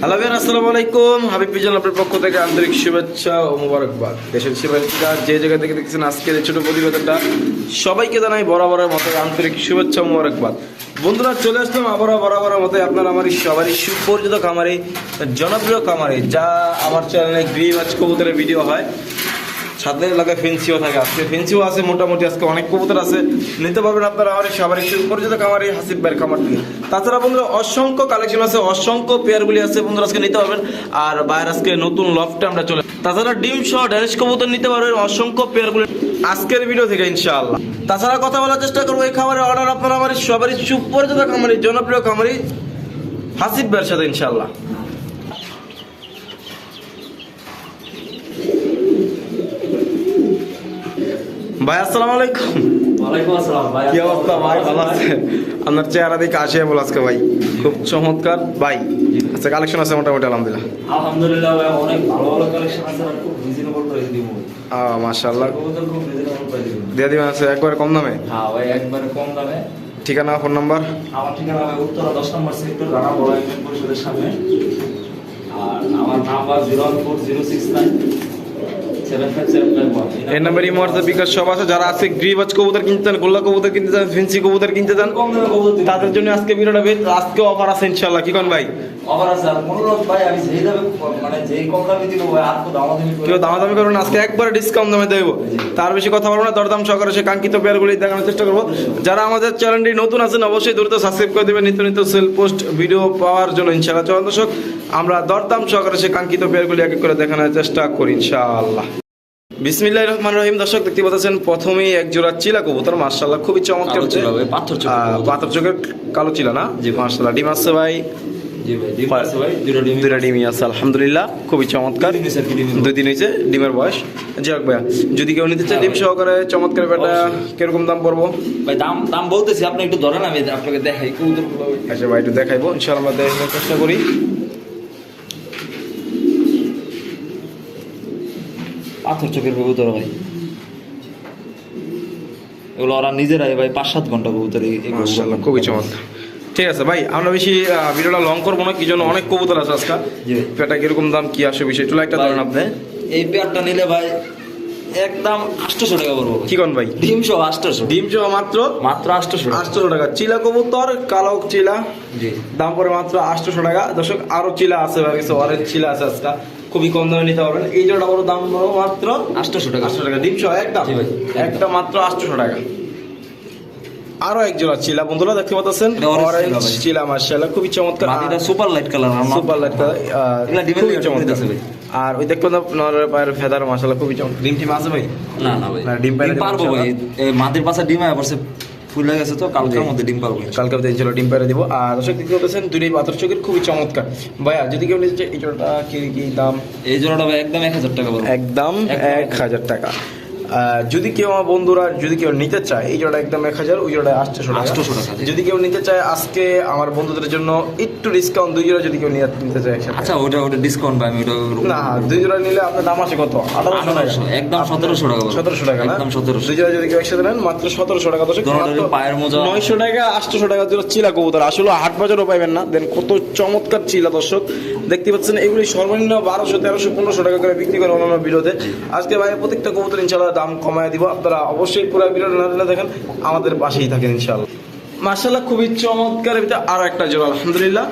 Hello আসসালামু আলাইকুম। হাবিব আপনার পক্ষ থেকে আন্তরিক শুভেচ্ছা ও মোবারকবাদ। দেশের যে জায়গা থেকে দেখছেন আজকের এই প্রতিবেদনটা, সবাইকে জানাই বরাবরের মতো আন্তরিক শুভেচ্ছা ও বন্ধুরা, চলে আসলাম আবারও বরাবরের মতো আপনার আমার সবারই সুপরিচিত খামারে, জনপ্রিয় খামারে, যা আমার চ্যানেলে গ্রিম আজ কবুতরের ভিডিও হয়। ছাদের এলাকায় ফেন্সিও থাকে আজকে। ফেন্সিও আছে, মোটামুটি আজকে অনেক কবুতর আছে। নিতে পারবেন আপনারা আমার সবার পরিচিত খামার এই হাসিব ভাইয়ের খামার থেকে তাছাড়া বন্ধুরা, অসংখ্য কালেকশন আছে, অসংখ্য পেয়ারগুলি আছে, বন্ধুরা আজকে নিতে পারবেন। আর বাইরে আজকে নতুন লফটে আমরা চলে তাছাড়া ডিম সহ ড্যানিশ কবুতর নিতে পারবেন, অসংখ্য পেয়ারগুলি আজকের ভিডিও থেকে ইনশাআল্লাহ। তাছাড়া কথা বলার চেষ্টা করব, এই খাবারের অর্ডার আপনারা আমার সবারই সুপরিচিত খামারি, জনপ্রিয় খামারি হাসিফ ভাইয়ের সাথে ইনশাআল্লাহ। ভাই আসসালামু আলাইকুম। কি অবস্থা? ভাই ভালো আছে আপনার চেহারা দেখে আসে বল আজকে ভাই। খুব চমৎকার। ভাই আচ্ছা কালেকশন আছে মোটামুটি আলহামদুলিল্লাহ। আলহামদুলিল্লাহ ভাই অনেক ভালো ভালো কালেকশন আছে আর খুব রিজনেবল প্রাইস দিব। মাশাআল্লাহ। খুব রিজনেবল প্রাইস দিব। দিয়ে দিবেন আছে একবার কম দামে? হ্যাঁ ভাই একবারে কম দামে। ঠিকানা ফোন নাম্বার আমার ঠিকানা ভাই উত্তরা দশ নম্বর সেক্টর রানা বড় পরিষদের সামনে। আর আমার number zero four zero six nine এই নাম্বার বিকাশ সব আছে। যারা আছে গ্রিবাজ কবুতর কিনতে চান গোল্লা কবুতর কিনতে চান ফেন্সি কবুতর কিনতে চান তাদের জন্য আজকে ভিডিওটা বেশ আজকে অফার আছে ইনশাআল্লাহ। কি কোন ভাই? অফার আছে। আর মনোরোধ ভাই আমি যেই দামে মানে যেই কম দামে দিব ভাই আর তো দামাদামি করে কেউ দামাদামি করবেন আজকে একবারে ডিসকাউন্ট দামে দেবো। তার বেশি কথা বলব না দরদাম সহকারে সে কাঙ্ক্ষিত পেয়ারগুলি দেখানোর চেষ্টা করব। যারা আমাদের চ্যানেলটি নতুন আছেন অবশ্যই দ্রুত সাবস্ক্রাইব করে দেবেন। নিত্য নিত্য সেল পোস্ট ভিডিও পাওয়ার জন্য ইনশাআল্লাহ। দর্শক আমরা দরদাম সহকারে সে কাঙ্ক্ষিত পেয়ারগুলি এক এক করে দেখানোর চেষ্টা করি ইনশাআল্লাহ। বিসমিল্লাহ রহমান রহিম। দর্শক দেখতে পাচ্ছেন প্রথমেই এক জোড়া চিলা কবুতর মার্শাল্লাহ খুবই চমৎকার। পাথর। পাথর চোখের কালো চিলা না? জি মার্শাল্লাহ ডিম আসছে ভাই? জি ভাই ডিম আছে দুটো ডিমই আলহামদুলিল্লাহ খুবই চমৎকার। দুই দিন হয়েছে ডিমের বয়স। যাক ভাইয়া যদি কেউ নিতে চায় ডিম সহকারে চমৎকার কীরকম দাম পড়ব? ভাই দাম দাম বলতেছি আপনি একটু ধরেন আমি আপনাকে দেখাই আচ্ছা ভাই একটু দেখাইবো। ইনশাআল্লাহ দেখার চেষ্টা করি। পাথর চোখের কবুতর ভাই। এগুলো ওরা নিজেরাই ভাই পাঁচ সাত ঘণ্টা কবুতর খুবই চমৎকার। ঠিক আছে ভাই আমরা বেশি ভিডিওটা লং করব না কি জন্য অনেক কবুতর আছে আজকাল। পেটা কীরকম দাম কি আসে বিষয় একটু একটা ধরেন আপনি। এই পেয়ারটা নিলে ভাই একদম আটশোশো টাকা পড়ব কি কোন ভাই? ডিম সহ আটশোশো ডিম মাত্র? মাত্র আটশোশো আটশো টাকা। চিলা কবুতর কালো চিলা। জি। দাম পড়ে মাত্র আটশোশো টাকা। দর্শক আরও চিলা আছে ভাই কিছু অরেঞ্জ চিলা আছে আজকে খুবই কম দামে নিতে পারবেন। এই জোড়া বড় দাম বড় মাত্র আটশোশো টাকা। আটশো টাকা। ডিম সহ একদম। একটা মাত্র আটশোশো টাকা। আরও এক জোড়া চিলা। বন্ধুরা দেখতে পাচ্ছেন? অরেঞ্জ চিলা। মার্শাল্লাহ খুবই চমৎকার। Super light colour super light খুবই চমৎকার। আর ওই দেখবেন আপনার পায়ের ফেদার মার্শাল্লাহ খুবই চমৎকার। ডিম টিম আছে ভাই? না না ভাই। ডিম পারব ভাই। মাটির পাশে ডিম আয়া পড়ছে ফুল গেছে তো কালকের মধ্যে ডিম পারবে কালকে মধ্যে ইনশাল্লাহ ডিম পেরে দিব। আর দর্শক দেখতে পাচ্ছেন দুটোই পাথর চোখের খুবই চমৎকার। ভাইয়া যদি কেউ নিচ্ছে এই জোড়াটা কি কি দাম? এই জোড়াটা ভাই একদম এক হাজার টাকা একদম এক হাজার টাকা। যদি কেউ আমার বন্ধুরা যদি কেউ নিতে চায় এই জোড়া একদম এক হাজার ওই জোড়া আটশোশো টাকা। 800 টাকা, যদি কেউ নিতে চায় আজকে আমার বন্ধুদের জন্য একটু ডিসকাউন্ট দুই জোড়া যদি কেউ নিতে চায় আচ্ছা ওটা ওটা ডিসকাউন্ট পাই আমি ওটা না দুই জোড়া নিলে আপনার দাম আছে কত? আঠারোশো একদম 1700 টাকা সতেরোশো টাকা একদম 1700 দুই জোড়া যদি কেউ একসাথে নেন মাত্র সতেরোশো টাকা দশ পায়ের মোজা। নয়শো টাকা আটশোশো টাকা জোড়া চিলা কবুতর। আসলে হাট বাজারও পাইবেন না। দেন কত চমৎকার চিলা দর্শক। দেখতে পাচ্ছেন এগুলি সর্বনিম্ন বারোশো তেরোশো পনেরোশো টাকা করে বিক্রি করে অন্যান্য বিরোধে আজকে ভাই প্রত্যেকটা কবুতর ইনশাল্লাহ দাম কমায় দিব। আপনারা অবশ্যই পুরো ভিডিওটা না দেখেন। আমাদের পাশেই থাকেন ইনশাল্লাহ মার্শাল্লাহ খুবই চমৎকার এটা আরও একটা জোড়া আলহামদুলিল্লাহ।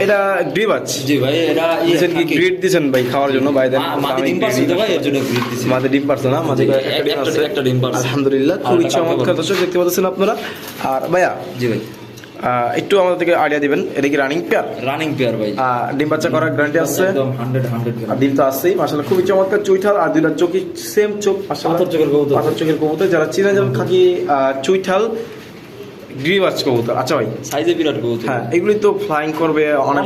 এটা গ্রিবাজ জি ভাই এটা ইয়ে কি। গ্রিড ভাই খাওয়ার জন্য? ভাই দেন মা- ডিম পারছে তো ভাই এর জন্য গ্রিড দিছি মাঝে ডিম পারছে না? মাঝে একটা ডিম একটা- আছে। একটা ডিম পারছে। আলহামদুলিল্লাহ খুবই চমৎকার দর্শক দেখতে পাচ্ছেন আপনারা। আর ভাইয়া জি ভাই। একটু আমাদেরকে আইডিয়া দিবেন এটা কি রানিং পেয়ার রানিং পেয়ার ভাই ডিম বাচ্চা করার গ্যারান্টি আছে? একদম 100 100 আর ডিম তো আসছেই মাসাল্লাহ খুবই চমৎকার চুইঠাল আর দুইটা চোখই সেম চোখ মাসাল্লাহ পাথর চোখের কবুতর। পাথর চোখের কবুতর যারা চিনা যাবেন খাকি চুইঠাল গ্রিবাজ কবুতর। আচ্ছা ভাই সাইজে বিরাট কবুতর। হ্যাঁ এগুলি তো ফ্লাইং করবে অনেক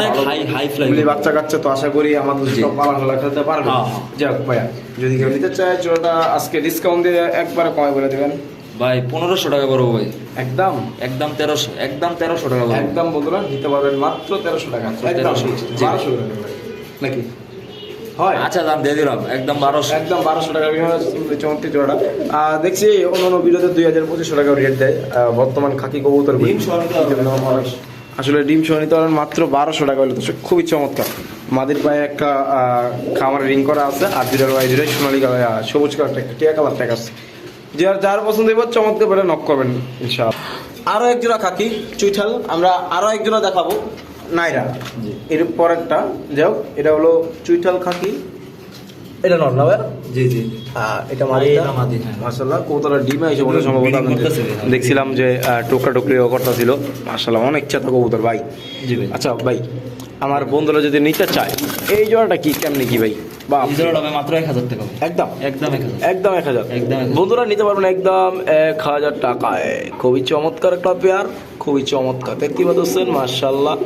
high flying এগুলি বাচ্চা কাচ্চা তো আশা করি আমাদের সব পালন হলে খেলতে পারবে। হ্যাঁ, হ্যাঁ। যাক ভাইয়া যদি কেউ নিতে চায় চোরাটা আজকে ডিসকাউন্ট দিয়ে একবারে কমায় বলে দেবেন। ভাই পনেরোশো টাকা পড়ব ভাই। একদম? একদম তেরোশো একদম তেরোশো টাকা একদম বন্ধুরা দিতে পারবেন মাত্র তেরোশো টাকা। একদম 1300 জি। বারোশো টাকা নাকি? হয়? আচ্ছা দাম দিয়ে দিলাম। একদম বারোশো। একদম বারোশো টাকা চমৎকার জোড়াটা। আর দেখছি অন্য অন্য বিরোধে দুই হাজার পঁচিশশো টাকা রেট দেয়। বর্তমান খাকি কবুতর ডিম আসলে ডিম সহ নিতে মাত্র বারোশো টাকা হলে দর্শক খুবই চমৎকার। মাদির পায়ে একটা খামারে রিং করা আছে। আর দুটার পায়ে দুটাই সোনালি কালার সবুজ কালার টিয়া কালার ট্যাগ আছে। যার যার পছন্দ হবে চমৎকার পেলে নক করবেন ইনশাআল্লাহ। আরও এক জোড়া খাকি চুইঠাল আমরা আরও এক জোড়া দেখাবো। নাইরা। এর পরেরটা যাই হোক এটা হলো চুইঠাল খাকি। এটা নর না জি জি। এটা আর মাদি, হ্যাঁ। মার্শাল্লাহ কৌতলা ডিমে এসে বলে সম্ভবত। দেখছিলাম যে টোকরা টুকরি করতে ছিল মার্শাল্লাহ অনেক চেতা কবুতর ভাই। জি ভাই। আচ্ছা ভাই আমার বন্ধুরা যদি নিতে চায় এই জোড়াটা কি কেমনি কি ভাই? মাত্র এক হাজার টাকা একদম। একদম এক হাজার। একদম এক হাজার। একদম বন্ধুরা নিতে পারবেন একদম এক হাজার টাকায়। খুবই চমৎকার একটা পেয়ার খুবই চমৎকার। দেখতে পাচ্ছেন মার্শাল্লাহ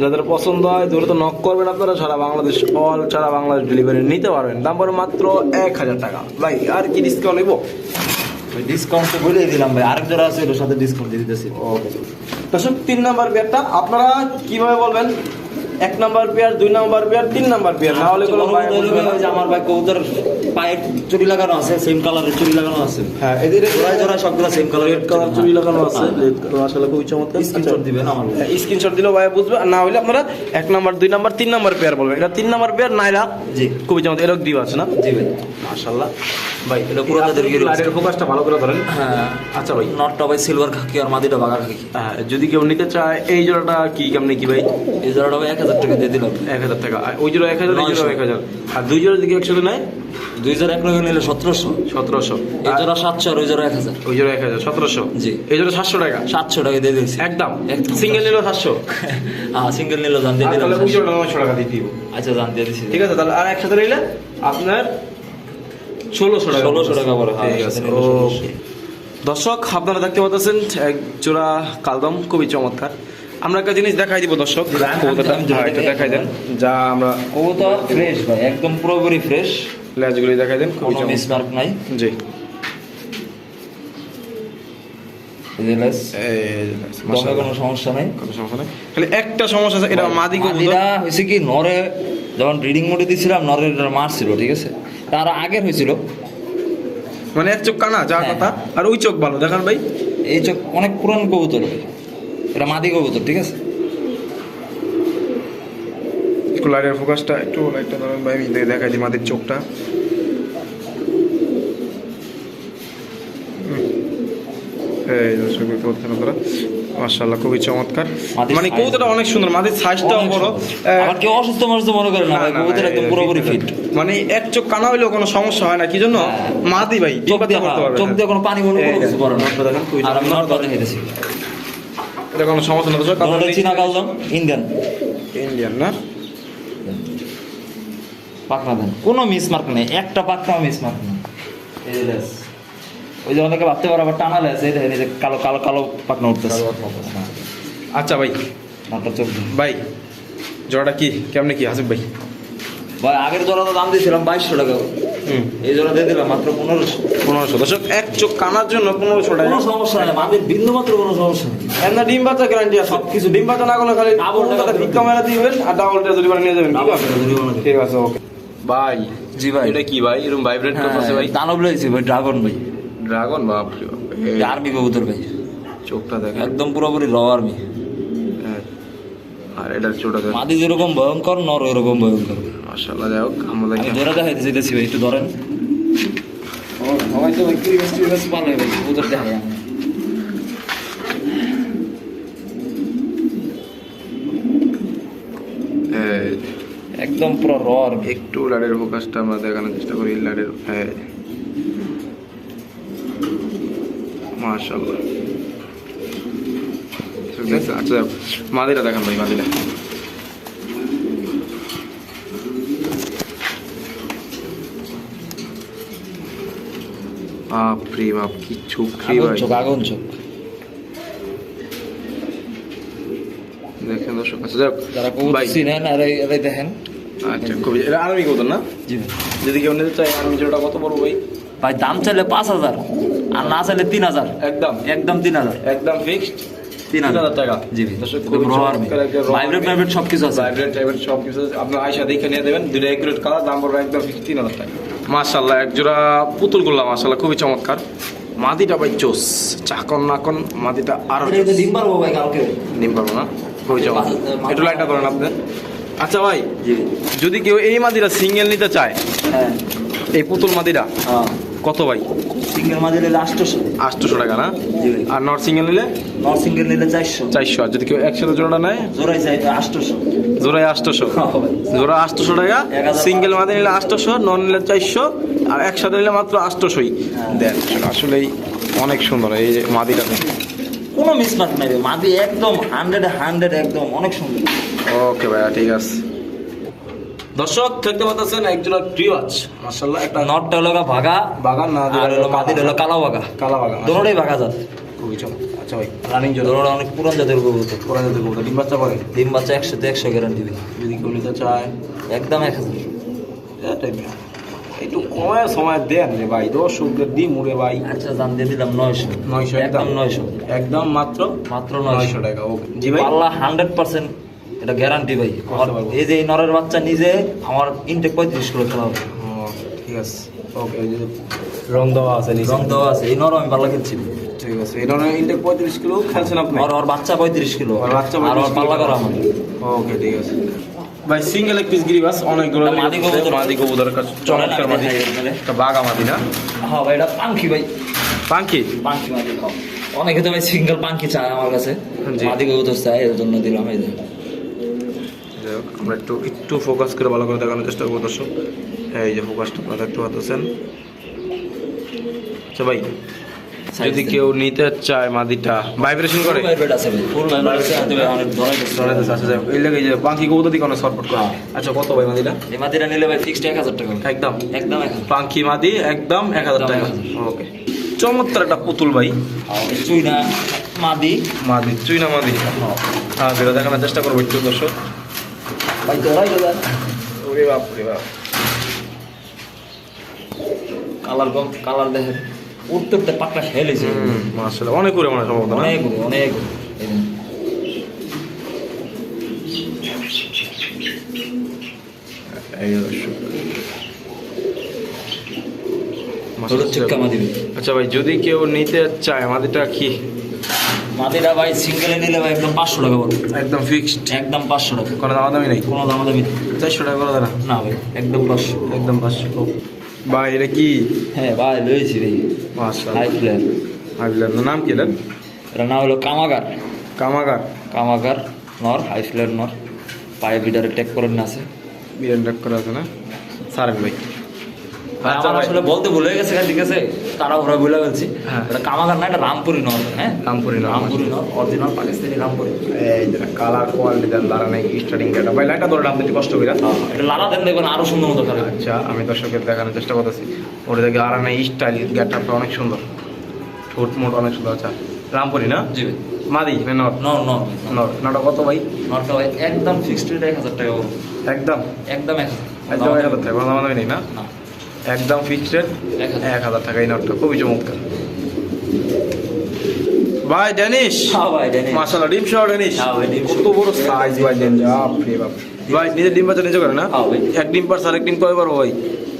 যাদের পছন্দ হয় দূরে তো নক করবেন আপনারা সারা বাংলাদেশ অল সারা বাংলাদেশ ডেলিভারি নিতে পারবেন। দাম পড়ে মাত্র এক হাজার টাকা। ভাই আর কি ডিসকাউন্ট নেব? ডিসকাউন্ট তো বলেই দিলাম ভাই। আরেক জোড়া আছে ওটার সাথে ডিসকাউন্ট দিয়ে দিতেছি। দর্শক তিন নাম্বার পেয়ারটা আপনারা কীভাবে বলবেন? এক নাম্বার পেয়ার দুই নাম্বার পেয়ার তিন নাম্বার পেয়ার। না হলে কোনো ভাই আমার ভাই কবুতর পায়ে চুরি লাগানো আছে সেম কালারের চুরি লাগানো আছে। হ্যাঁ এদের জোড়ায় জোড়ায় সবগুলো সেম কালার রেড কালার চুরি লাগানো আছে। রেড কালার আসলে খুবই চমৎকার। স্ক্রিনশট দিবেন আমার। স্ক্রিনশট দিলেও ভাই বুঝবে। আর না হলে আপনারা এক নাম্বার দুই নাম্বার তিন নাম্বার পেয়ার বলবেন। এটা তিন নাম্বার পেয়ার নাইরা। জি। খুবই চমৎকার। এরকম ডিপ আছে না? জি ভাই মাশাআল্লাহ। ভাই এটা পুরো তাদের গিয়ে রয়েছে। ফোকাসটা ভালো করে ধরেন হ্যাঁ। আচ্ছা ভাই। নটটা ভাই সিলভার খাকি আর মাদিটা বাগা খাকি। হ্যাঁ, যদি কেউ নিতে চায় এই জোড়াটা কি কেমনি কি ভাই? এই জোড়াটা ভাই এক হাজার টাকা দিয়ে দিলাম। এক হাজার টাকা। ওই জোড়া এক হাজার এই জোড়া এক হাজার। আর দুই জোড়া দিকে একসাথে নেয়? দুই জোড়া এক নিলে সতেরোশো। সতেরোশো। এই জোড়া সাতশো আর ওই জোড়া এক হাজার। ওই জোড়া এক হাজার সতেরোশো। জি। এই জোড়া সাতশো টাকা। সাতশো টাকা দিয়ে দিয়েছি। একদম। সিঙ্গেল নিলেও সাতশো। হ্যাঁ সিঙ্গেল নিলে জান দিয়ে দিলাম ওই নয়শো টাকা দিতে দিব। আচ্ছা জান দিয়ে দিছি। ঠিক আছে তাহলে আর একসাথে নিলে আপনার ষোলোশো টাকা 1600 টাকা পড়ে, হ্যাঁ, ঠিক আছে একসাথে নিলে 1600 ওকে। দর্শক আপনারা দেখতে পাচ্ছেন এক জোড়া কালদম খুবই চমৎকার। আমরা একটা জিনিস দেখাই দিব দর্শক। কবুতরটা হ্যাঁ, দেখাই দেন। যা আমরা কবুতর ফ্রেশ ভাই একদম পুরোপুরি ফ্রেশ ল্যাচগুলি দেখাই দেন খুবই চমৎকার। নাই। জি। কোনো সমস্যা নাই? কোনো সমস্যা নেই। খালি একটা সমস্যা আছে এটা মাদি কবুতর। হয়েছে কি নরে যখন ব্রিডিং মোডে দিয়েছিলাম নরের মারছিল ঠিক আছে? তার আগের হয়েছিল। মানে এক চোখ কানা যার হ্যাঁ, কথা? আর ওই চোখ ভালো দেখান ভাই। এই চোখ অনেক পুরান কবুতর। এটা মাদি কবুতর ঠিক আছে? একটু লাইটের ফোকাসটা একটু লাইটটা ধরেন ভাই আমি দেখাই দিই মাদের চোখটা। এই দর্শক দেখতে পাচ্ছেন আপনারা মাশাআল্লাহ খুবই চমৎকার। মানে কবুতরটা অনেক সুন্দর মাদের সাইজটাও বড়। আবার কেউ অসুস্থ মানুষ মনে করে না কবুতর একদম পুরোপুরি ফিট মানে এক চোখ কানা হইলেও কোনো সমস্যা হয় না কি জন্য? হ্যাঁ। মাদি ভাই চোখ দিয়ে করতে পারবে চোখ দিয়ে কোনো পানি মনে কোনো কিছু পড়ে না। আর আমি এটা কোনো সমস্যা না দর্শক চীনা কালদম ইন্ডিয়ান। ইন্ডিয়ান না? পাকনা দেন। কোনো মিস মার্ক নেই একটা পাকনা মিস মার্ক নেই। ওই যে অনেকে ভাবতে পারে আবার টানা লেস এই দেখেন যে কালো কালো কালো পাকনা উঠতেছে। হ্যাঁ, আচ্ছা ভাই নটটা চোখ। ভাই জোড়াটা কি? কেমনে কি হাসিফ ভাই? ভাই আগের জোড়া তো দাম দিয়েছিলাম বাইশশো টাকা। হুম। এই জোড়া দিয়ে দিলাম মাত্র পনেরোশো। পনেরোশো। দর্শক এক চোখ কানার জন্য পনেরোশো টাকা। কোনো সমস্যা নেই আমাদের বিন্দু মাত্র কোনো সমস্যা নেই। এমনা ডিম বাচ্চা গ্যারান্টি আছে। সবকিছু ডিম বাচ্চা না করলে খালি টাকা ভিক্ষা মেলা দিবেন আর ডাবল টাকা জরিমানা নিয়ে যাবেন ঠিক আছে? আছে ওকে। ভাই জি ভাই। এটা কি ভাই? এরকম ভাইব্রেট করতেছে ভাই? দানব লইছি ভাই ড্রাগন ভাই। ড্রাগন বাপ। রে বাপ। এই আর্মি কবুতর ভাই। চোখটা দেখেন। একদম পুরোপুরি র আর্মি হ্যাঁ। আর এটার চোখটা দেখেন। মাদি যেরকম ভয়ঙ্কর নর এরকম ভয়ঙ্কর। মাশাআল্লাহ যাই হোক আমরা দেখি। জোড়া দেখাইতে যেতেছি ভাই একটু ধরেন। ভাই ভালো কবুতর দেখাই আমি। একদম পুরো র আর্মি একটু লাডের ফোকাসটা আমরা দেখানোর চেষ্টা করি লাডের হ্যাঁ। মাশাআল্লাহ। আচ্ছা মাদিরা দেখান ভাই মাদিরা। বাপরে বাপ কি চোখ ভাই। চোখ আগুন চোখ। দেখেন দর্শক আচ্ছা যাক যারা ভাই। চিনেন আর এই- দেখেন। আচ্ছা খুবই এটা আর্মি কত না? জি যদি কেউ নিতে চায় আর্মি জোড়া কত বড় ভাই? ভাই দাম চাইলে পাঁচ হাজার। আর না চাইলে তিন হাজার। একদম। একদম তিন হাজার। একদম ফিক্সড তিন হাজার। টাকা। জি ভাই দর্শক একদম র আর্মি ভাইব্রেট ভাইব্রেট সব কিছু আছে। ভাইব্রেট টাইপের সব কিছু আছে। আপনার আয়সা দেখে নিয়ে দেবেন। দুটো একুরেট কালার দাম পড়বে একদম ফিক্স তিন হাজার টাকা। মাশাল্লাহ এক জোড়া পুতুল মাশাল্লাহ খুবই চমৎকার। মাদিটা ভাই চোস চাকন নাকন মাদিটা আরও ডিম পারব ভাই কালকে। নিম পারব না? খুবই চমৎকার। একটু লাইটটা করেন আপনি। আচ্ছা ভাই যদি কেউ এই মাদিরা সিঙ্গেল নিতে চায় হ্যাঁ। এই পুতুল মাদিরা হ্যাঁ। কত ভাই? সিঙ্গেল মাঝে নিলে আটশোশো। আটশোশো টাকা না? আর নট সিঙ্গেল নিলে? নন সিঙ্গেল নিলে চারশো। চারশো। আর যদি কেউ একসাথে জোড়াটা নেয়? জোড়াই চাই আটশোশো। জোড়ায় আটশোশো। হ্যাঁ জোড়া আটশোশো টাকা। সিঙ্গেল মাদি নিলে আটশোশো নন নিলে চারশো আর একসাথে নিলে মাত্র আটশোশোই। হ্যাঁ। দেন আসলেই অনেক সুন্দর এই যে মাদিটা। কোনো মিসমার্ক নাই মাদি একদম হান্ড্রেড হান্ড্রেড একদম অনেক সুন্দর। ওকে ভাইয়া ঠিক আছে। দর্শক দেখতে পাচ্ছেন একজন আছে। মার্শাল্লাহ একটা নটটা হলো ভাগা বাগান না আর হলো মাদির হলো কালো ভাগা কালা বাগান দোনোটাই ভাগা জাত। খুবই আচ্ছা ভাই রানিং দোনোটা অনেক পুরান জাতের কবুতর কোরআন যদি বলতে ডিম বাচ্চা করে? ডিম বাচ্চা একশোতে একশো গ্যারান্টি দিবে যদি কেউ নিতে চায়? একদম এক হাজার। একটু কমে সময় দেন রে ভাই। দর্শকদের দিন মুড়ে ভাই। আচ্ছা দাম দিয়ে দিলাম নয়শো। নয়শো একদম। নয়শো। একদম মাত্র মাত্র নয়শো টাকা ওকে। জি ভাই। পাল্লা হান্ড্রেড পার্সেন্ট এটা গ্যারান্টি ভাই। এই যে নরের বাচ্চা নিজে আমার ইনটেক পঁয়ত্রিশ কিলো খেলা হবে। ঠিক আছে। ওকে এই যে রং দেওয়া আছে রং দেওয়া আছে। এই নর আমি পাল্লা খেলছি। ঠিক আছে। এই ধরনের ইনটেক পঁয়ত্রিশ কিলো খেলছেন আপনি? আর ওর বাচ্চা পঁয়ত্রিশ কিলো ওর বাচ্চা আর ওর পাল্লা করা আমার ওকে ঠিক আছে। ভাই সিঙ্গেল এক পিস গিরিবাস অনেকগুলো মাদি কবুতর। চমৎকার মাদি। একটা বাঘা মাদি না? হ্যাঁ ভাই এটা পাঙ্কি ভাই। পাঙ্কি পাঙ্কি মাদি খাও অনেকে তো ভাই সিঙ্গেল পাঙ্কি চায় আমার কাছে। জি। মাদি কবুতর চায় এর জন্য দিলাম এই যে। যাই হোক, আমরা একটু একটু ফোকাস করে ভালো করে দেখানোর চেষ্টা করব দর্শক। এই যে ফোকাসটা আপনারা দেখতে পাচ্ছেন। আচ্ছা ভাই যদি কেউ নিতে চায় মাদিটা ভাইব্রেশন করে? এই লাগে যে দিকে অনেক হ্যাঁ। আচ্ছা কত ভাই মাদিটা? এই মাদিটা নিলে ভাই ফিক্সড এক হাজার টাকা একদম। একদম এক মাদি একদম এক হাজার টাকা। ওকে চমৎকার একটা পুতুল ভাই। চুইনা মাদি। মাদি চুইনা মাদি। হ্যাঁ যেটা দেখানোর চেষ্টা করব একটু দর্শক। ভাই ধরাই দাদা ওরে বাপ রে বাপ। কালার কম কালার দেখেন উঠতে উঠতে পাকটা খেলেছে হুম মাশাআল্লাহ অনেক করে মানে সম্ভবত অনেক অনেক। আচ্ছা ভাই যদি কেউ নিতে চায় আমাদেরটা কি? মাদিরা ভাই সিঙ্গেলে নিলে ভাই একদম পাঁচশো টাকা পড়বে একদম ফিক্সড একদম পাঁচশো টাকা। কোনো দামাদামি নেই? কোনো দাম দামি চারশো টাকা করে দেনা না? ভাই একদম পাঁচশো। একদম পাঁচশো। ভাই এটা কি? হ্যাঁ ভাই লয়েছি ভাই। হাই প্লেয়ার হাবিলার নাম কি এটার এটার নাম হলো কামাগার। কামাগার? কামাগার নর হাই প্লেয়ার নর। পায়ে বিডারে টেক করেন আছে। বিরিয়ান ডাক করা আছে না? সারেন ভাই। আমার আসলে বলতে ভুলে গেছে ঠিক আছে? তারা ওরা ভুলে গেছি। হ্যাঁ। এটা কামাগার না এটা রামপুরি নর হ্যাঁ? রামপুরি নর। রামপুরি নর অরিজিনাল পাকিস্তানি রামপুরি। এই যে কালার কোয়ালিটি দেন দাঁড়া নাই স্টার্টিং এটা। ভাই লাইটটা ধরে নাম দিতে কষ্ট করে। এটা লালা দেন দেখবেন আরও সুন্দর মতো খেলে আচ্ছা আমি দর্শকের দেখানোর চেষ্টা করতেছি। ওর দেখে আর নাই স্টাইল গেটআপটা অনেক সুন্দর। ঠোঁট মোট অনেক সুন্দর আচ্ছা। রামপুরি না? জি মাদি না নর নর নর নর নটা কত ভাই? নরটা ভাই একদম ফিক্সড রেট এক হাজার টাকা পড়বে। একদম? একদম এক একদম টাকা নেই না? না। একদম ফিক্সড রেট এক হাজার। টাকা এই নটটা খুবই চমৎকার। ভাই ড্যানিশ মাশাআল্লাহ ডিম সহ ড্যানিশ কত বড় সাইজ ভাই ড্যান বাপ বাপ। ভাই নিজে ডিম বাচ্চা নিজে করে না? হ্যাঁ এক ডিম পার সার এক ডিম ভাই?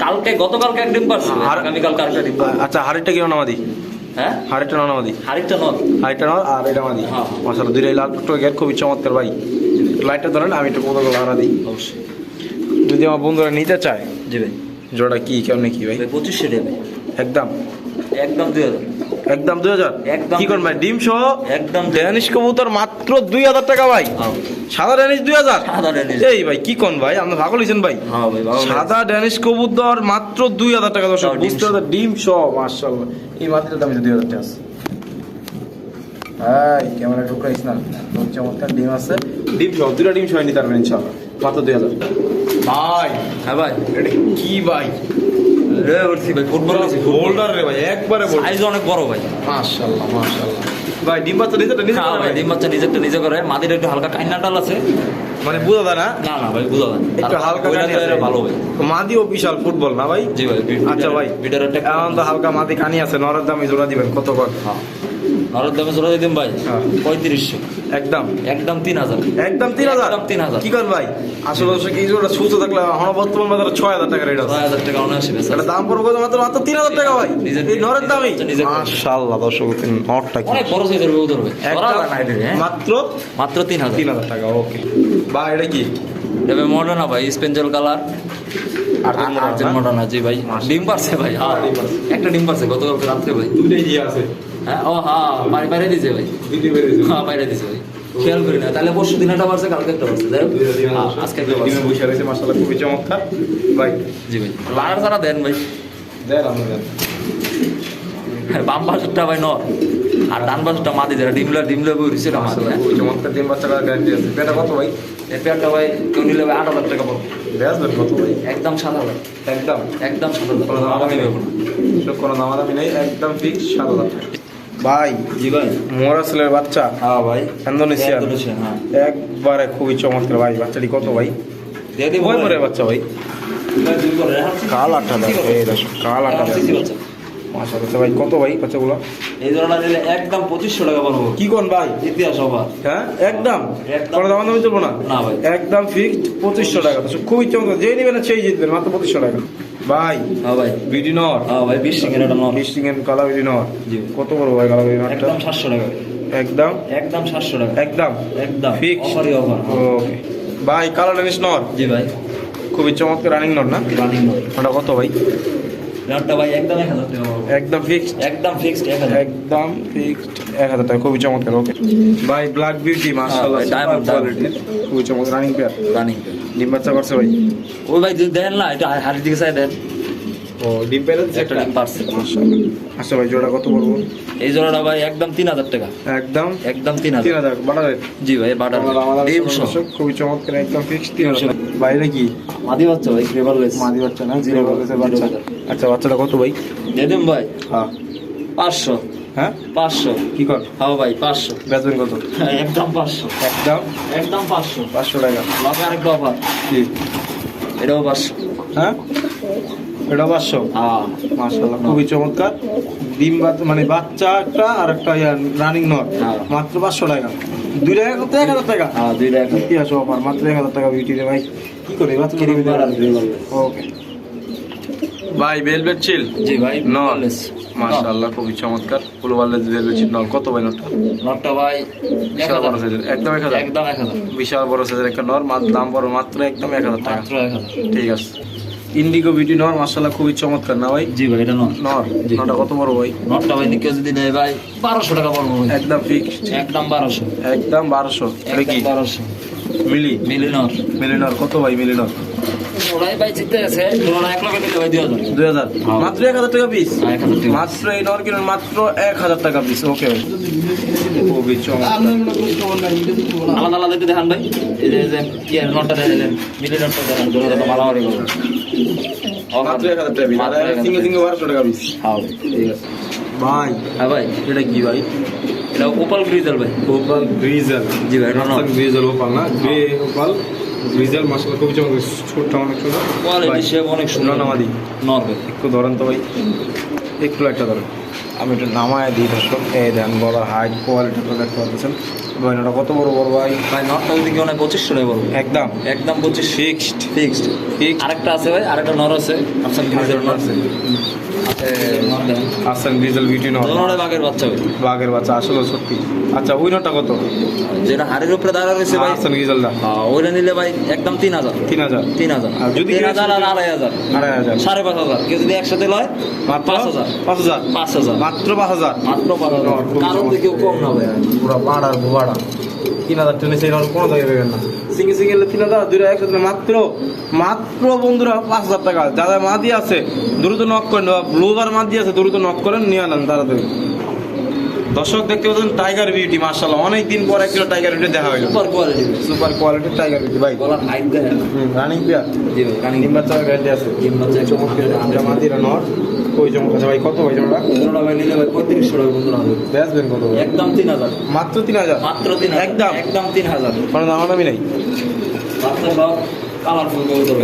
কালকে গতকালকে এক ডিম পারছি আগামীকাল কালকে ডিম। আচ্ছা হাড়িটা কি নামাদি? হ্যাঁ? হাড়িটা নামাদি? হাড়িটা নর হাড়িটা আর এটা মাদি হ্যাঁ। মাশাআল্লাহ দুইটাই লাল টুকটো গেট খুবই চমৎকার ভাই। লাইটটা ধরেন আমি একটু কত লাড়া দিই? অবশ্যই। যদি আমার বন্ধুরা নিতে চায় জি ভাই। জোড়া কি কেমনে কি ভাই? পঁচিশশো টাকা একদম? একদম দুই হাজার। একদম দুই হাজার? একদম কি করেন ভাই ডিম সহ? একদম ড্যানিশ কবুতর মাত্র দুই হাজার টাকা ভাই। হ্যাঁ। সাদা ড্যানিশ দুই হাজার। এই ভাই কি কোন ভাই? আপনি ভাগল হয়েছেন ভাই। হ্যাঁ ভাই সাদা ড্যানিশ কবুতর মাত্র দুই হাজার টাকা তাও ডিম বুঝতে সহ। হবে ডিম সহ মার্শাল্লাহ এই মাত্রের দাম দুই হাজার টাকা আছে। হাই ক্যামেরা ঢুকাইস না। চমৎকার ডিম আছে। ডিম সহ দুটা ডিম সহ নিতে পারবেন ইনশাল্লাহ মাত্র দুই হাজার। ভাই। হ্যাঁ ভাই। এটা কি ভাই? রে উঠছি ভাই ফুটবল হোল্ডার রে ভাই একবারে বল সাইজ অনেক বড় ভাই। মাশাআল্লাহ মাশাআল্লাহ। ভাই ডিম বাচ্চা নিজে নিজে হ্যাঁ ভাই ডিম বাচ্চা নিজেরটা নিজে করে। মাদির একটু হালকা কাইনা ডাল আছে। মানে বুঝা যায় না? না না ভাই বুঝা যায় একটু হালকা কানি আছে। ভালো ভাই। মাদিও বিশাল ফুটবল না ভাই? জি ভাই আচ্ছা ভাই বিটার একটা এখন তো হালকা মাদি কানি আছে নরের জোড়া দিবেন কত কর হ্যাঁ। নরের দামে জোড়া দিতাম ভাই। হ্যাঁ। পঁয়ত্রিশশো। একদম। একদম তিন হাজার। একদম তিন হাজার? একদম 3000 কি করেন ভাই? আসলে অবশ্য কি জোড়া সুস্থ থাকলে আমার বর্তমান বাজারে ছয় হাজার টাকা রেট ছয় হাজার টাকা অনায়াসে এটা দাম পড়বে মাত্র মাত্র তিন হাজার টাকা ভাই। নিজের- এই নরের দামই। মাশাআল্লাহ দর্শক নরটা কি? অনেক বড় সাইজের বউ ধরবে। হ্যাঁ? মাত্র মাত্র তিন হাজার। তিন হাজার টাকা ওকে বা এটা কি? এটা মডার্ন না ভাই স্পেঞ্জেল কালার। Urgent modern? আছে ভাই। ডিম পারছে ভাই হ্যাঁ। একটা ডিম পারছে গতকালকে রাত্রে ভাই। দুইটাই জি আছে। হ্যাঁ? ও হ্যাঁ বাইরে বাইরে দিছে ভাই হ্যাঁ বাইরে দিছে ভাই খেয়াল করি না। তাহলে পরশু দিন একটা পারছে কালকে একটা পারছে যাই হোক, হ্যাঁ, আজকে একটা বসে রয়েছে মাশাআল্লাহ খুবই চমৎকার। ভাই জি ভাই। লাগার দেন ভাই। দেন আমরা দেন। হ্যাঁ, বাম পাশটা ভাই নর। আর ডান পাশটা মাদি যারা ডিমলা ডিমলা বই মাশাআল্লাহ হ্যাঁ। চমৎকার। ডিম বাচ্চা করার গ্যারান্টি আছে। এটা কত ভাই? এর পেয়ারটা ভাই কেউ নিলে ভাই আট হাজার টাকা পড়বে। বেচবেন কত ভাই? একদম সাত হাজার। একদম? একদম সাত হাজার। কোনো দামাদামি নেই। কোনো দামাদামি নেই। একদম ফিক্স সাত হাজার টাকা। ভাই জি ভাই। মোরাসেলের বাচ্চা। হ্যাঁ ভাই। ইন্দোনেশিয়ান, হ্যাঁ। একবারে খুবই চমৎকার ভাই বাচ্চাটি কত ভাই? বাচ্চা ভাই? এই দেখো কালারটা দেখো। মাশাআল্লাহ ভাই কত ভাই বাচ্চাগুলো? এই ধরনের একদম পঁচিশশো টাকা পারব। কি কোন ভাই? ইতিহাস হ্যাঁ? একদম? চলবো না? না ভাই। একদম ফিক্সড পঁচিশশো টাকা। খুবই চমৎকার। যেই নেবেন সেই জিতবেন মাত্র পঁচিশশো টাকা। ভাই হ্যাঁ ভাই। বিডি নর। হ্যাঁ ভাই বিশ সিঙ্গের একটা নন বিশ এন্ড কালা বিডি নর। জি। কত বড় ভাই কালা বিডি নরটা? একদম সাতশো টাকা। একদম? একদম সাতশো টাকা। একদম? একদম। ফিক্স অফারই অফার ওকে ভাই কালো ডেনিস নর। জি ভাই। খুবই চমৎকার রানিং নট না? রানিং নয় ওটা কত ভাই? ভাই একদম এক হাজার টাকা একদম ফিক্সড একদম ফিক্সড এক হাজার। একদম ফিক্সড এক হাজার টাকা খুবই চমৎকার ওকে ভাই ব্ল্যাক বিউটি মাশাআল্লাহ diamond, খুবই চমৎকার রানিং পেয়ার রানিং ডিম বাচ্চা করছে ভাই? ওই ভাই দেন না এটা হাড়ির দিকে সাইড দেন। ও ডিম পেয়ার একটা ডিম পারছে। মাশাআল্লাহ। আচ্ছা ভাই জোড়া কত পড়ব? এই জোড়াটা ভাই একদম তিন হাজার টাকা। একদম? একদম তিন তিন হাজার হাজার বাটা জি ভাই বাটার ডিম খুবই চমৎকার একদম ফিক্সড তিন হাজার। বাইরে কি? মাদি বাচ্চা ভাই ক্রেভারলেস মাদি বাচ্চা না? জিরো বাচ্চা, আচ্ছা বাচ্চাটা কত ভাই? দিয়ে দিন ভাই। হ্যাঁ। পাঁচশো। হ্যাঁ? পাঁচশো। কি কর? হ্যাঁ ভাই পাঁচশো। বেচবেন কত? হ্যাঁ, একদম পাঁচশো। একদম? একদম পাঁচশো। পাঁচশো টাকা। লগে আরেকটা অফার কি? এটাও পাঁচশো। হ্যাঁ? এটা পাঁচশো? হ্যাঁ। মাশাআল্লাহ খুবই চমৎকার। ডিম বাচ্চা মানে বাচ্চা একটা আর একটা রানিং নট হ্যাঁ। মাত্র পাঁচশো টাকা। দুই টাকা করতে এক হাজার টাকা? হ্যাঁ দুই টাকা ইতিহাস অফার মাত্র এক হাজার টাকা বিউটি রে ভাই। কি করে বাচ্চা ওকে ভাই ভেলভেট চিল জি ভাই নট মাশাআল্লাহ খুবই চমৎকার। ফুল ওয়ারলেস ভেলভেট চিল নট কত ভাই নটটা? নটটা ভাই বিশাল বড় সাইজের একদম এক হাজার? একদম এক হাজার। বিশাল বড় সাইজের একটা নর মাত্র দাম বড় মাত্র একদম এক হাজার টাকা। মাত্র এক হাজার। ঠিক আছে। ইন্ডিগো বিউটি নর মাশাআল্লাহ খুবই চমৎকার না ভাই? জি ভাই এটা নর জি। নটা কত বড় ভাই? নটটা ভাই কেউ যদি নেয় ভাই বারোশো টাকা বড় ভাই। একদম ফিক্সড একদম বারোশো। একদম বারোশো। এটা কি একদম বারোশো। মিলি মিলি নট মিলিনর কত ভাই মিলিনর ওরাই ভাই জিতে আছে ওরা এক লগে দিলে ভাই দুই হাজার। দুই হাজার। হ্যাঁ। মাত্র এক হাজার টাকা পিস হ্যাঁ, এক হাজার মাত্র এই নর কিনুন মাত্র এক হাজার টাকা পিস ওকে ভাই খুবই আলাদা আলাদা একটু দেখান ভাই। এই যে কি নটটা মিলি নটটা দেখান মাত্র এক হাজার টাকা পিস মাত্র সিঙ্গে সিঙ্গে বারোশো টাকা পিস হ্যাঁ ঠিক আছে। ভাই হ্যাঁ ভাই। এটা কি ভাই? এটা ওপাল গ্রিজেল ভাই। ওপাল গ্রিজেল জি ভাই এটা নট গ্রিজেল ওপাল না? গ্রে ওপাল গ্রিজেল মাসালা খুবই চমৎকার ছোট অনেক সুন্দর কোয়ালিটি শেপ অনেক সুন্দর। নানামাদি নট ভাই একটু ধরেন তো ভাই একটু একটা ধরেন। আমি একটু নামায় দিই দর্শক এই দেন বলা হাইট কোয়ালিটি দেখতে পাচ্ছেন। গয়নাটা কত বড় বড় ভাই? ভাই নটটা যদি কেউ নেয় পঁচিশশো টাকা পড়বে একদম। একদম পঁচিশ ফিক্সড। ফিক্সড। ফিক্সড। আরেকটা আছে ভাই আরেকটা নর আছে। আফসান গ্রিজেল নর আছে। নর দেখেন বিউটি নর। দুজনের বাঘের বাচ্চা ভাই। বাঘের বাচ্চা আসলে সত্যি। আচ্ছা ওই নটা কত? যেটা হাড়ের উপরে দাঁড়া রয়েছে ভাই। আসান ডিজেলটা ওইটা নিলে ভাই একদম তিন হাজার। তিন হাজার। তিন হাজার। আর যদি তিন হাজার আর আড়াই হাজার। আড়াই হাজার। সাড়ে পাঁচ হাজার। কেউ যদি একসাথে লয় মাত্র পাঁচ হাজার। পাঁচ হাজার? পাঁচ হাজার। মাত্র পাঁচ হাজার? মাত্র পাঁচ হাজার। কারণ কেউ কম না ভাই। পুরো বাড়া বাড়া তিন হাজার টেনে সেই কোনো জায়গায় দেবেন না। সিঙ্গেল সিঙ্গেল তিন হাজার দুইটা একসাথে মাত্র মাত্র বন্ধুরা পাঁচ হাজার টাকা। যাদের মাদি আছে দ্রুত নক করেন। ব্লুবার মাদি আছে দ্রুত নক করেন নিয়ে আনেন তাড়াতাড়ি। দর্শক দেখতে পাচ্ছেন টাইগার বিউটি মার্শাল অনেক দিন পর একটা টাইগার বিউটি দেখা হইল। সুপার কোয়ালিটি সুপার কোয়ালিটির টাইগার বিউটি ভাই। গলার হাইট দেখেন রানিং পেয়ার জি ভাই রানিং ডিম বাচ্চা গ্যারান্টি আছে। ডিম বাচ্চা একশো আমরা মাদিরা নর ওই আছে ভাই? কত ভাই পনেরো টাকা নিলে ভাই পঁয়ত্রিশশো টাকা বন্ধুরা হবে। বেচবেন কত একদম তিন হাজার। মাত্র তিন হাজার? মাত্র তিন হাজার। একদম। একদম তিন হাজার। কোনো দাম দামি নেই? কালারফুল কবুতর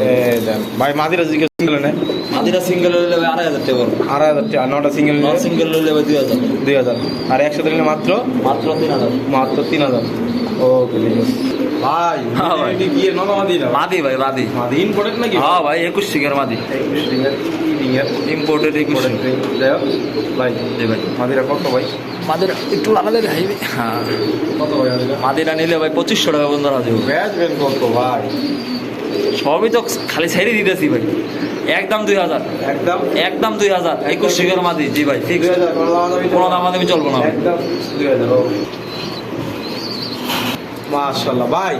ভাই মাদিরা জিজ্ঞেস সিঙ্গেল নেয় মাদিরা সিঙ্গেল হলে ভাই আড়াই হাজার টাকা আড়াই হাজার টাকা নটা সিঙ্গেল নন সিঙ্গেল হলে ভাই দুই হাজার। দুই হাজার। আর একসাথে নিলে মাত্র? মাত্র তিন হাজার। মাত্র তিন হাজার। ওকে ঠিক আছে। ভাই হ্যাঁ ভাই। এটি গিয়ে মাদি না? মাদি ভাই মাদি। মাদি ইম্পোর্টেড নাকি? হ্যাঁ ভাই একুশ সিঙ্গের মাদি। ইম্পোর্টেড একুশ। যাই ভাই জি ভাই। মাদিরা কত ভাই? মাদিরা একটু লাগালে হাইবে হ্যাঁ। কত ভাই মাদিরা? নিলে ভাই পঁচিশশো টাকা বেচবেন কত ভাই? সবই তো খালি ছেড়ে দিতেছি ভাই। একদম দুই হাজার। একদম? একদম দুই হাজার। একুশ সিঙ্গের মাদি। জি ভাই ফিক্স কোনো কোনো দামাদামি চলবো না একদম দুই হাজার ও। মাশাল্লাহ ভাই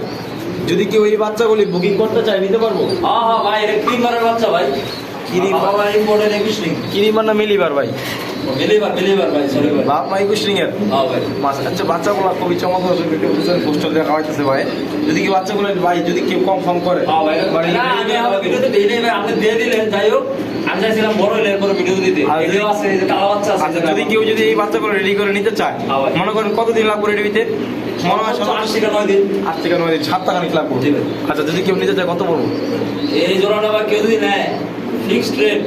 যদি কেউ এই বাচ্চাগুলি বুকিং করতে চায় নিতে পারব? হ্যাঁ হ্যাঁ ভাই এটা ক্রিমারের বাচ্চা ভাই। Cream- বাবা ভাই ইম্পোর্টেড একুশ রিং কিনিবার না মিলিবার ভাই? বাপ মা একুশ হ্যাঁ আচ্ছা বাচ্চাগুলো খুবই চমৎকার পোস্টার দেখা হইতেছে ভাই। যদি কি বাচ্চাগুলো ভাই যদি কেউ করে যদি- বাচ্চা আছে আচ্ছা যদি কেউ যদি এই বাচ্চাগুলো রেডি করে নিতে চায় হ্যাঁ মনে করেন কতদিন লাগবে রেডি হইতে? মনে হয় নয় দিন। আট থেকে নয় দিন সাত টাকা লাগবে জি আচ্ছা যদি কেউ নিতে চায় কত পড়ব? এই জোড়াটা বা কেউ যদি নেয় ফিক্সড রেট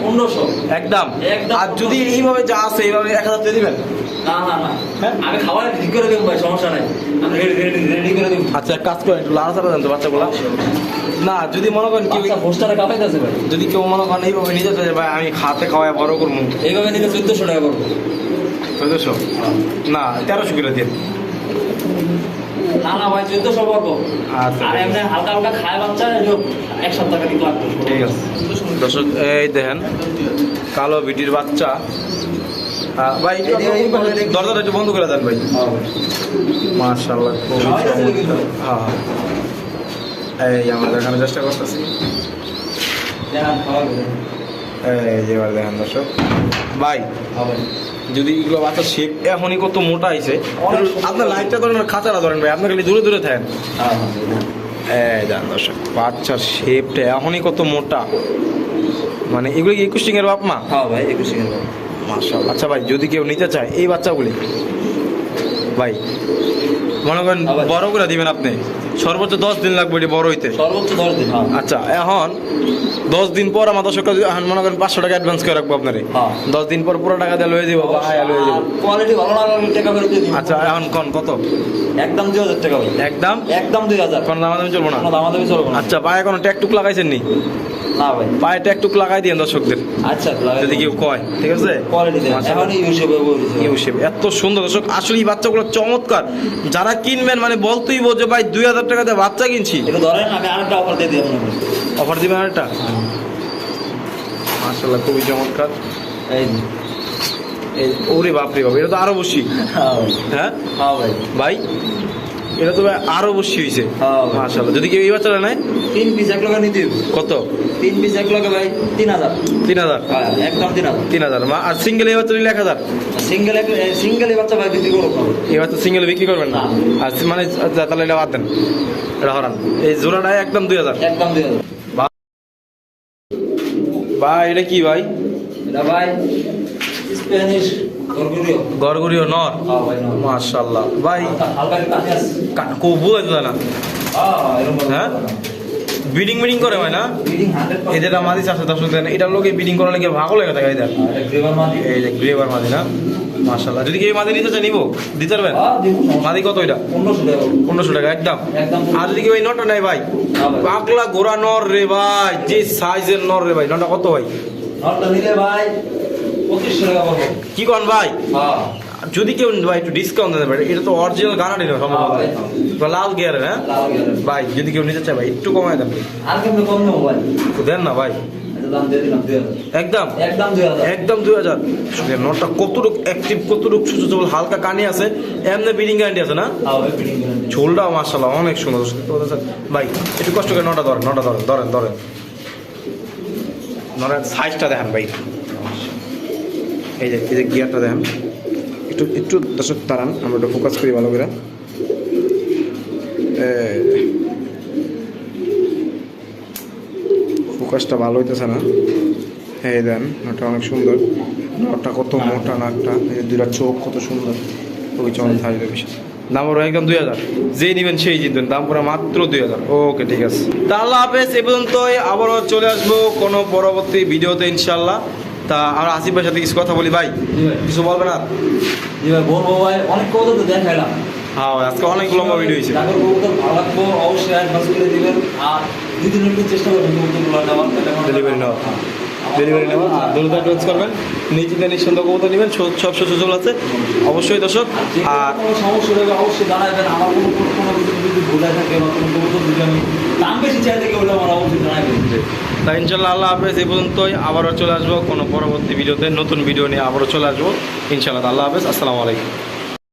পনেরোশো। একদম। আর যদি এইভাবে যা আছে এইভাবে এক হাজার দিয়ে দিবেন? না না না। হ্যাঁ? আমি খাবার ঠিক করে দেবো ভাই সমস্যা নাই। আমি রেডি রেডি রেডি করে দেবো। আচ্ছা কাজ করেন একটু লাড়াচাড়া দেন তো বাচ্চাগুলো। না যদি মনে করেন কেউ আচ্ছা ভাই। যদি কেউ মনে করেন এইভাবে নিতে চায় ভাই আমি খাতে খাওয়াই বড় করব। এইভাবে নিলে চোদ্দশো টাকা করব। চোদ্দশো? না তেরোশো কিলো দিন না ভাই আচ্ছা। আর এমনি হালকা হালকা খায় বাচ্চা এক সপ্তাহ কাটি লাগবে। ঠিক আছে। দর্শক এই দেখেন কালো বিটির বাচ্চা। ভাই। দরজাটা একটু বন্ধ করে দেন ভাই। মার্শাল্লাহ খুবই? চমৎকার। হ্যাঁ হ্যাঁ। এই আমরা দেখানোর চেষ্টা করতেছি। এই এবার দেখেন দর্শক। ভাই যদি এগুলো বাচ্চা শেপ এখনই কত মোটা আইছে আপনার লাইটটা ধরেন খাঁচাটা ধরেন ভাই আপনার খালি দূরে দূরে থাকেন। দর্শক বাচ্চার শেপটা এখনই কত মোটা। মানে এগুলো কি একুশ এর বাপ মা? হ্যাঁ ভাই একুশ টাকা মাশাল আচ্ছা ভাই যদি কেউ নিতে চায় এই বাচ্চাগুলি। ভাই মনে করেন হ্যাঁ বড় করে দিবেন আপনি। সর্বোচ্চ দশ দিন লাগবে এটি বড় হইতে। সর্বোচ্চ দশ দিন হ্যাঁ। আচ্ছা এখন দশ দিন পর আমার দর্শকরা এখন মনে করেন পাঁচশো টাকা অ্যাডভান্স করে রাখব আপনারে। হ্যাঁ। দশ দিন পর পুরো টাকা দিয়ে লয়ে দিব বা আয়া লয়ে দিব। কোয়ালিটি ভালো না টাকা ফেরত দিয়ে আচ্ছা এখন কোন কত? একদম দুই হাজার টাকা ভাই। একদম? একদম দুই হাজার। কোন দামাদামি চলবো না? কোনো দামাদামি চলবো না। আচ্ছা পায়ে কোনো ট্যাকটুক লাগাইছেন নি না ভাই পায়ে ট্যাকটুক লাগাই দিয়েন দর্শকদের। আচ্ছা যদি কেউ কয় ঠিক আছে? দেন। এত সুন্দর দর্শক আসলে এই বাচ্চাগুলো চমৎকার। যারা কিনবেন মানে বলতেই বলছে ভাই দুই হাজার টাকা দিয়ে বাচ্চা কিনছি। এটা ধরেন আমি আরেকটা অফার দিয়ে দিই অফার দিবেন একটা মার্শাল্লাহ খুবই চমৎকার। এই ওরে বাপরে বাপ এটা তো আরও বসি হ্যাঁ হ্যাঁ? হ্যাঁ ভাই। ভাই? এটা তো ভাই আরও বসি হয়েছে হ্যাঁ যদি কেউ এই বাচ্চাটা নেয়? তিন পিস এক লগে নিতে কত? তিন পিস এক লগে ভাই তিন হাজার। তিন হাজার? হ্যাঁ একদম তিন হাজার। তিন হাজার। আর সিঙ্গেল এই বাচ্চা নিলে এক হাজার? সিঙ্গেল সিঙ্গেল বাচ্চা ভাই বিক্রি করব এই বাচ্চা সিঙ্গেল বিক্রি করবেন না। আর মানে আচ্ছা, তাহলে এটা বাদ দেন। এটা হরান। এই জোড়াটা একদম দুই হাজার। একদম দুই হাজার। ভাই এটা কি ভাই? এটা ভাই স্প্যানিশ গড়গড়িও। নর? হ্যাঁ ভাই না মাশাল্লাহ ভাই আছে কা- কবু আছে না হ্যাঁ এরকম হ্যাঁ? বিডিং করে হয় না? যেটা মাদি চাষে দর্শক দেন এটার লোকে বিডিং করার লেগে ভাগও লেগে থাকে এটা এটা গ্রেভার এই যে গ্রেভার মাদি না? মাশাল্লাহ যদি কি এই মাদি নিতে চাই নিবো? দিতে পারবেন? হ্যাঁ মাদি কত এটা? পনেরোশো টাকা। একদম। আর যদি কেউ এই নটা নেয় ভাই? হ্যাঁ ভাই। পাগলা গোড়া নর রে ভাই। যে সাইজের নর রে ভাই। নটা কত ভাই? নটটা নিলে ভাই কি কন ভাই? হ্যাঁ। যদি কেউ ভাই একটু ডিসকাউন্ট দিতে পারে এটা তো অরিজিনাল গানাটি না সম্ভব ভাই। বা লাল গিয়ার হ্যাঁ? ভাই যদি কেউ নিতে চায় ভাই একটু কমায় দেন। আর কম নেব ভাই? দেন না ভাই। একদম? একদম দুই হাজার। নটটা কতটুক অ্যাক্টিভ কতটুক সুযোগ হালকা কানি আছে এমনি বিডিং গ্যারান্টি আছে না? হ্যাঁ। ঝোলটাও মার্শাল্লাহ অনেক সুন্দর। ভাই একটু কষ্ট করে নটা ধরেন নটা ধরেন ধরেন ধরেন। ধরেন সাইজটা দেখেন ভাই। এই যে এই যে গিয়ারটা দেখেন। একটু একটু দর্শক দাঁড়ান, আমরা একটু ফোকাস করি ভালো করে। ফোকাসটা ভালো হইতেছে না। এই দেন ওটা অনেক সুন্দর। নটটা কত মোটা নাকটা এই যে দুইটা চোখ কত সুন্দর। ওই চমৎকার থাকবে বিষয় দাম পড়বে একদম দুই হাজার। যেই নেবেন সেই জিতবেন দাম পড়ে মাত্র দুই হাজার। ওকে, ঠিক আছে। তা আল্লাহ হাফেজ, এ পর্যন্তই আবারও চলে আসব কোনো পরবর্তী ভিডিওতে ইনশাল্লাহ তা আমরা আসিফ ভাইয়ের সাথে কিছু কথা বলি ভাই। কিছু বলবে না? জি ভাই বলব ভাই অনেক কথা তো দেখাইলাম। হ্যাঁ আজকে অনেক লম্বা ভিডিও হয়েছে। ভালো লাগবো অবশ্যই দিবেন। আর দুই দিনের একটু চেষ্টা করবেন ডেলিভারি নেওয়া। ডেলিভারি নেবেন আর দ্রুত অ্যাডভান্স করবেন। নিজেদের নিঃসন্দেহ কবুতর নেবেন সব সুযোগ আছে। অবশ্যই দর্শক আর সমস্যা হলে অবশ্যই জানাবেন। আমার কোনো কোনো যদি ভুলে থাকে বা কোনো কবুতর যদি আমি দাম বেশি চাই থেকে আমার অবশ্যই জানাবেন। তাই ইনশাল্লাহ আল্লাহ হাফেজ। এই পর্যন্তই আবারও চলে আসব কোনো পরবর্তী ভিডিওতে। নতুন ভিডিও নিয়ে আবারও চলে আসব। ইনশাল্লাহ আল্লাহ হাফেজ। আসসালামু আলাইকুম।